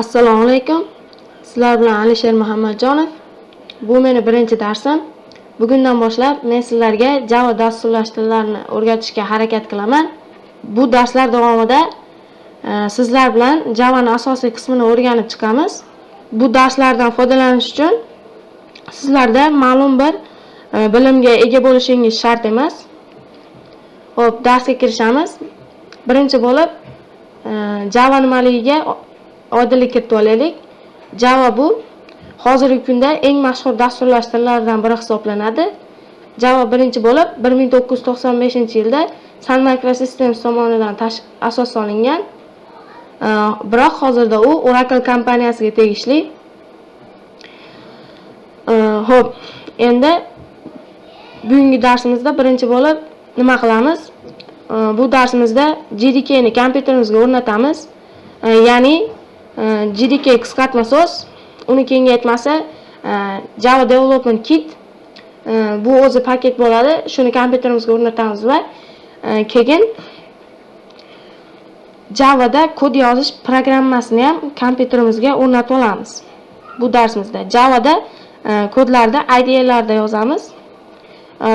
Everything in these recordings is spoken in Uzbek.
Assalomu alaykum. Sizlar bilan Alisher Muhammadjonov. Bu meni birinchi darsim. Bugundan boshlab men sizlarga Java dasturlashtiruvlarini o'rgatishga harakat qilaman. Bu darslar davomida e, sizlar bilan javani asosiy qismini o'rganib chiqamiz. Bu darslardan foydalanish uchun sizlarda ma'lum bir e, bilimga ega bo'lishingiz shart emas. Xo'p, darsga kirishamiz. Birinchi bo'lib e, Java nimaligiga oydinlik to'laylik. Java bu hozirgi kunda eng mashhur dasturlash tillaridan biri hisoblanadi. Java birinchi bo'lib 1995-yilda Sun Microsystems tomonidan asos solingan. E, biroq hozirda u Oracle kompaniyasiga tegishli. E, ho'p endi bugungi darsimizda birinchi bo'lib nima qilamiz? E, bu darsimizda JDK ni kompyuterimizga o'rnatamiz. Ya'ni Э, gdk qisqartma so'z, uni kengaytmasi э, Java Development Kit э, bu o'zi paket bo'ladi. Shuni kompyuterimizga o'rnatamiz va keyin Javada kod yozish programmasini ham kompyuterimizga o'rnatib olamiz. Bu darsimizda Javada kodlarni IDE'larda yozamiz.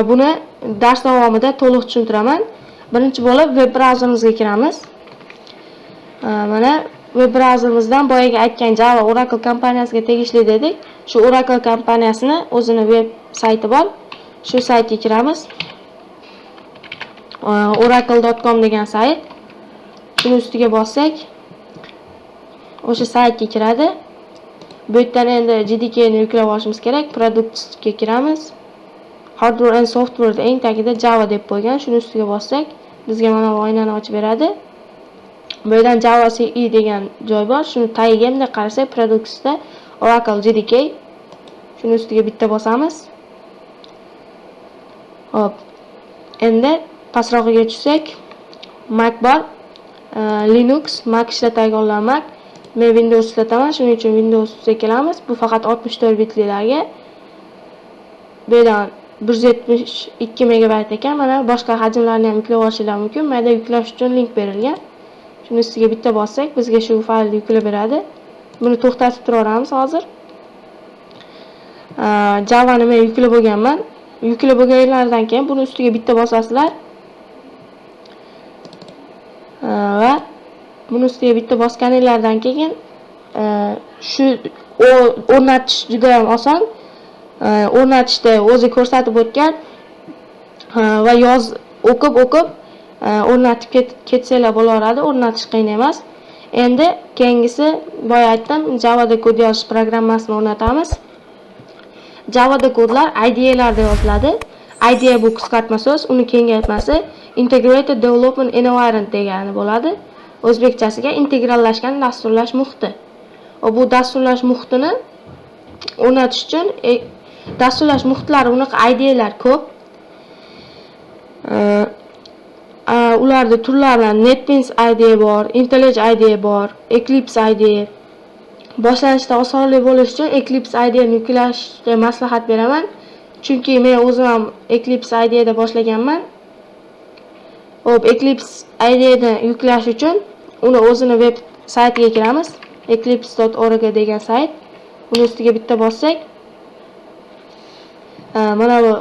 Buni dars davomida to'liq tushuntiraman. Birinchi bo'lib veb brauzerimizga kiramiz. Mana web brauzerimizdan boyaga aytgan Java Oracle kompaniyasiga tegishli dedik. Shu Oracle kompaniyasini o'zini veb sayti bor. Shu saytga kiramiz. oracle.com degan sayt. Shuni ustiga bossak, o'sha saytga kiradi. Bu yerdan endi JDK ni yuklab olishimiz kerak. Productsga kiramiz. Hardware and software eng tagida Java deb qo'ygan. Shuni ustiga bossak, bizga mana bu oynani ochib beradi. Bu Java CE degan joy bor. Shuni tagiga bunday qarasak, Productsda Oracle JDK. Shuni ustiga bitta bosamiz. Hop. Endi pastroqiga tushsak, Mac bor. Linux, Mac ishlatadiganlar Mac. Men Windows ishlataman, shuning uchun Windowsga kelamiz. Bu faqat 64 bitlilarga. Bu yerdan 172 megabayt ekan. Mana boshqa hajmlarni ham yuklab olishingiz mumkin. Mayda yuklash uchun link berilgan. Shuni ustiga bitta bossak, bizga shu faylni yuklab beradi. Buni to'xtatib turaveramiz hozir. Javani men yuklab bo'lganman. Yuklab bo'lganlardan keyin buni ustiga bitta bosasizlar. va buni ustiga bitta bosganinglardan keyin shu o'rnatish juda ham oson. O'rnatishda o'zi ko'rsatib o'tgan va yoz o'qib o'qib Э, o'rnatib ketsanglar bo'laveradi. O'rnatish qiyin emas. Endi keyingisi boya aytdim, Javada kod yozish programmasini o'rnatamiz. Javada kodlar IDE'larda yoziladi. IDE bu qisqartma so'z, uni kengaytmasi Integrated Development Environment degani bo'ladi. O'zbekchasiga integrallashgan dasturlash muhiti. Bu dasturlash muhitini o'rnatish uchun e, dasturlash muhitlari unaqa IDE'lar ko'p. Ularda turlari NetBeans IDE bor, IntelliJ IDE bor, Eclipse IDE. Boshlanishda osonlik bo'lishi uchun Eclipse IDE ni yuklashga maslahat beraman. Chunki men o'zim ham Eclipse IDE da boshlaganman. Hop, Eclipse idni yuklash uchun uni o'zini veb saytiga kiramiz. eclipse.org degan sayt. Uni ustiga bitta bossak, e, mana bu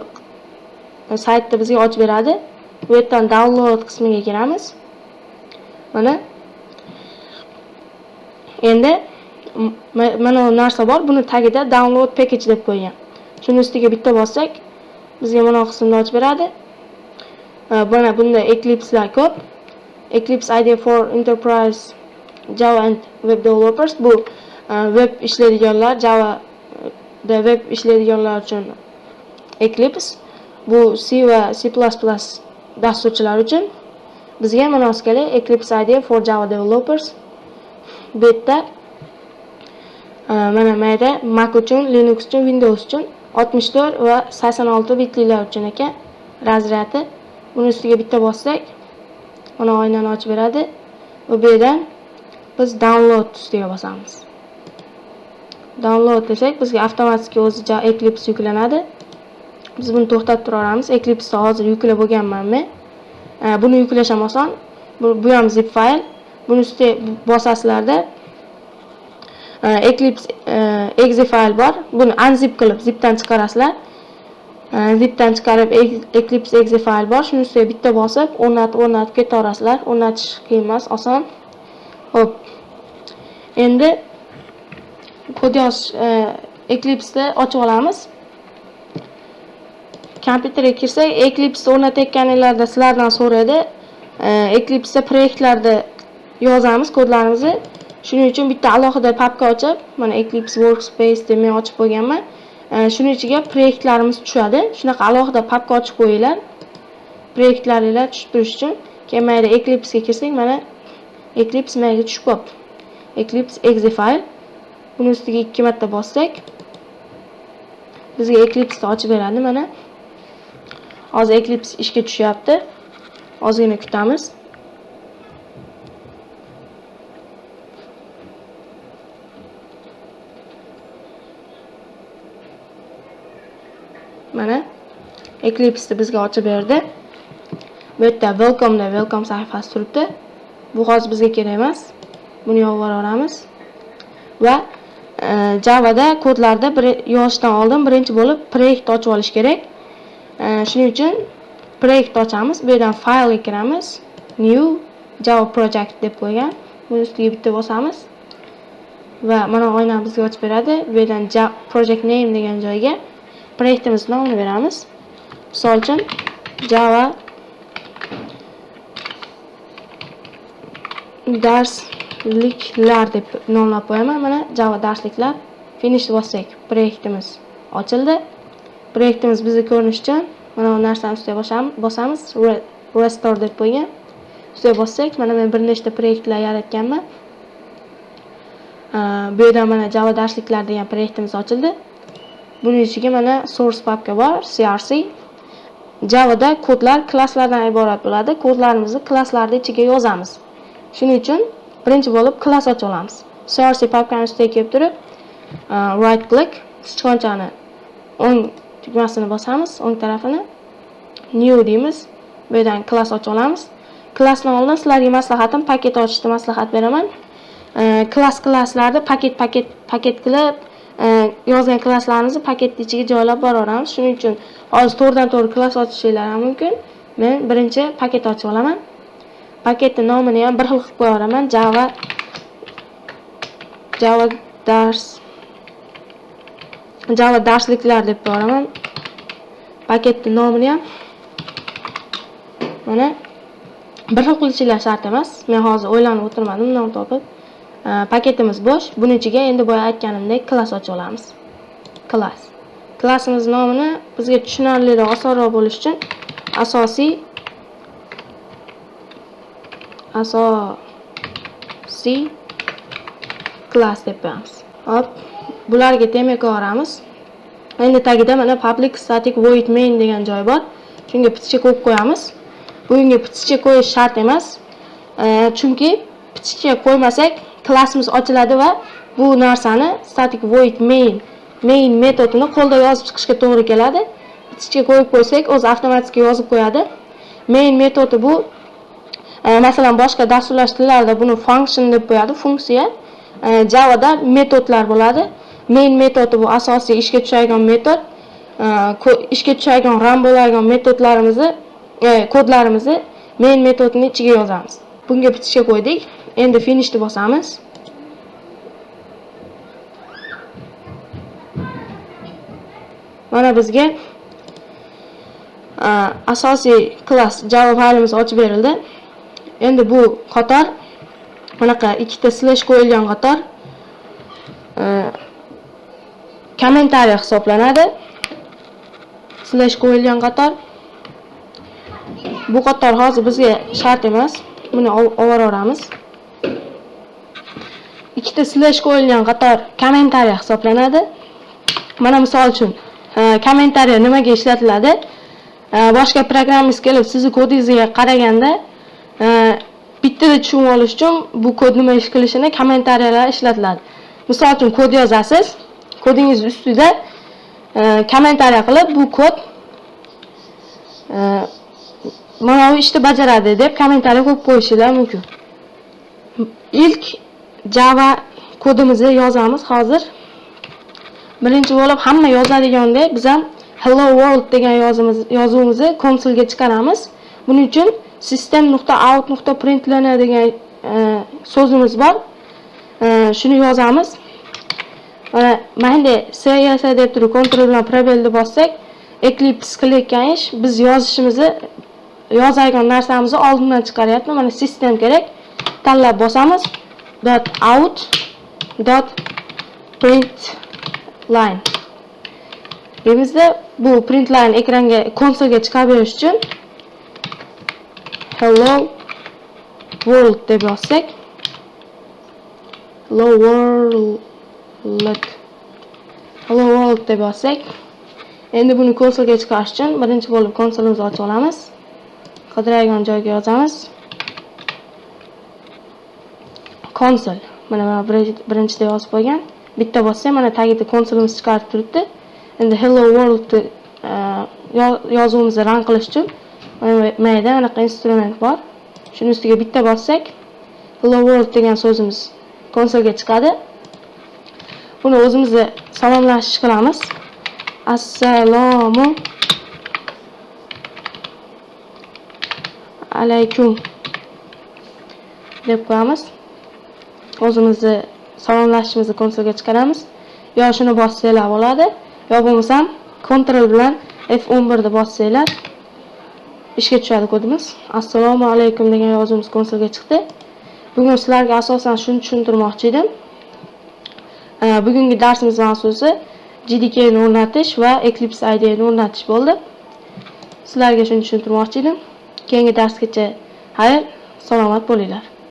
saytni bizga ochib beradi. Bu yerdan download qismiga kiramiz. Mana endi mana bu narsa bor. Buni tagida download package deb qo'ygan. Shuni ustiga bitta bossak, bizga mana bu qismni ochib beradi. Mana bunda Eclipse'lar ko'p. Eclipse IDE for Enterprise Java and Web Developers bu web ishlaydiganlar Java da web ishlaydiganlar uchun Eclipse bu C va C++ dasturchilar uchun bizga mana kerak Eclipse IDE for Java Developers bu yerda e, mana mayda Mac uchun, Linux uchun, Windows uchun 64 va 86 bitlilar uchun ekan razryadi Buni ustiga bitta bossak, mana oynani ochib beradi. Va bu yerdan biz download ustiga bosamiz. Download desak, bizga avtomatik o'zi Eclipse yuklanadi. Biz buni to'xtatib turaveramiz. eclipsni hozir yuklab bo'lganman men. Buni yuklash ham oson. Bu ham zip fayl. Buni ustiga bosasizlarda e, Eclipse e, exe fayl bor. Buni unzip qilib zipdan chiqarasizlar. E, zipdan chiqarib Eclipse exe fayl bor. Shuni ustiga bitta bosib, o'rnatib, o'rnatib ketaverasizlar. O'rnatish qiyin emas, oson. ho'p Endi kod yozish Eclipse'ni ochib olamiz. Kompyuterga kirsak Eclipse o'rnatayotganinglarda sizlardan so'raydi. E, Eclipse'da proyektlarni yozamiz kodlarimizni. Shuning uchun bitta alohida papka ochib, mana Eclipse Workspace deb men ochib qo'yganman. E, shuning ichiga proyektlarimiz tushadi. Shunaqa alohida papka ochib qo'yinglar. Proyektlaringlar tushib turishi uchun. Keyin mayda Eclipse'ga kirsak, mana Eclipse mayga tushib qolibdi. Eclipse exe fayl. Buni ustiga ikki marta bossak, bizga Eclipse ochib beradi mana. Hozir Eclipse ishga tushyapti. Ozgina kutamiz. Mana Eclipse bizga ochib berdi. Bu yerda welcome da welcome sahifasi turibdi. Bu hozir bizga kerak emas. Buni yopib yuboramiz. Va e, Javada kodlarda bir yozishdan oldin birinchi bo'lib proyekt ochib olish kerak. E, shuning uchun proyekt ochamiz. Bu yerdan faylga kiramiz. New Java project deb qo'ygan. Buni ustiga bitta bosamiz. Va mana oyna bizga ochib beradi. Bu yerdan project name degan joyga proyektimizni nomini beramiz. Misol uchun Java darsliklar deb nomlab qo'yaman. Mana Java darsliklar finish bossak, proyektimiz ochildi. Proyektimiz bizni ko'rinishicha mana bu narsani ustiga bosamiz. Restore deb qo'ygan. Ustiga bossak, mana men bir nechta proyektlar yaratganman. Bu yerda mana Java darsliklar degan proyektimiz ochildi. Buning ichiga mana source papka bor, CRC. Javada kodlar klasslardan iborat bo'ladi. Kodlarimizni klasslarning ichiga yozamiz. Shuning uchun birinchi bo'lib klass ochib olamiz. CRC papkani ustiga kelib turib, right click sichqonchani o'ng tugmasini bosamiz, o'ng tarafini. New deymiz. Bu yerdan klass ochib olamiz. Klassdan oldin sizlarga paket ochishni maslahat beraman. Klass klasslarni paket paket paket qilib uh, yozgan klasslaringizni paketni ichiga joylab boraveramiz. Shuning uchun hozir to'g'ridan to'g'ri klass ochishinglar ham mumkin. Men birinchi paket ochib olaman. Paketni nomini ham bir xil qilib. Java Java dars Java darsliklar deb boraman Paketni nomini ham mana bir xil qilishinglar shart emas. Men hozir o'ylanib o'tirmadim, nom topib. Paketimiz bo'sh. Buning ichiga endi boya aytganimdek klass ochib olamiz. Klass. Klassimiz nomini bizga tushunarliroq, osonroq bo'lishi uchun asosiy asosiy klass deb qo'yamiz. Hop, bularga tema qo'yamiz. Endi tagida mana public static void main degan joy bor. Shunga pichcha qo'yib qo'yamiz. Bunga pichcha qo'yish shart emas. Chunki pichcha qo'ymasak klassimiz ochiladi va bu narsani static void main main metodini qo'lda yozib chiqishga to'g'ri keladi. pichcha qo'yib qo'ysak, o'zi avtomatik yozib qo'yadi. Main metodi bu e, masalan boshqa dasturlash tillarida buni function deb qo'yadi, funksiya. E, Javada metodlar bo'ladi. Main metodi bu asosiy ishga tushadigan metod. E, ko- ishga tushadigan run bo'ladigan metodlarimizni, e, kodlarimizni main metodining ichiga yozamiz. Bunga bitishga qo'ydik. Endi finishni bosamiz. Mana bizga a, asosiy klass Java faylimiz ochib berildi. Endi bu qator bunaqa ikkita slash qo'yilgan qator a, kommentariy hisoblanadi. Slash qo'yilgan qator bu qator hozir bizga shart emas. Buni ol- ikkita slash qo'yilgan qator kommentariy hisoblanadi. Mana misol uchun e, kommentariy nimaga ishlatiladi? E, boshqa programmist kelib sizni kodingizga qaraganda e, bittada tushunib olish uchun bu kod nima ish qilishini kommentariyalar ishlatiladi. Misol uchun kod yozasiz, kodingiz ustida e, kommentariya qilib bu kod e, mana bu ishni bajaradi deb kommentariya qo'yib qo'yishinglar mumkin. ilk Java kodimizni yozamiz hozir. Birinchi bo'lib hamma yozadigandek biz ham hello world degan yozuvimizni konsolga chiqaramiz. Buning uchun system.out.println degan e, so'zimiz bor. Shuni yozamiz. Mayli CS deb turib kontrol bilan probelni bossak, Eclipse qilayotgan ish biz yozishimizni yozadigan narsamizni oldindan chiqaryapti. Mana sistem kerak. Tanlab bosamiz. dot out dot print line. Demizda bu print line ekranga konsolga chiqarib berish uchun hello world deb yozsak hello world hello world deb yozsak endi buni konsolga chiqarish uchun birinchi bo'lib konsolimizni ochib olamiz qidiradigan joyga yozamiz konsol. Mana mana birinchida yozib qo'ygan bitta bossam mana tagida konsolimiz chiqarib turibdi. Endi hello world yozuvimizni run qilish uchun mayda anaqa instrument bor shuni ustiga bitta bossak hello world degan so'zimiz konsolga chiqadi buni o'zimizni salomlashish qilamiz assalomu alaykum deb qo'yamiz o'zimizni salomlashishimizni konsolga chiqaramiz yo shuni bossanglar bo'ladi. Yo bo'lmasam kontrol bilan F11 ni bossanglar ishga tushadi kodimiz. Assalomu alaykum degan yozuvimiz konsolga chiqdi. Bugun sizlarga asosan shuni tushuntirmoqchi edim bugungi darsimiz mavzusi JDK ni o'rnatish va Eclipse IDE ni o'rnatish bo'ldi. Sizlarga shuni tushuntirmoqchi edim. Keyingi darsgacha xayr salomat bo'linglar.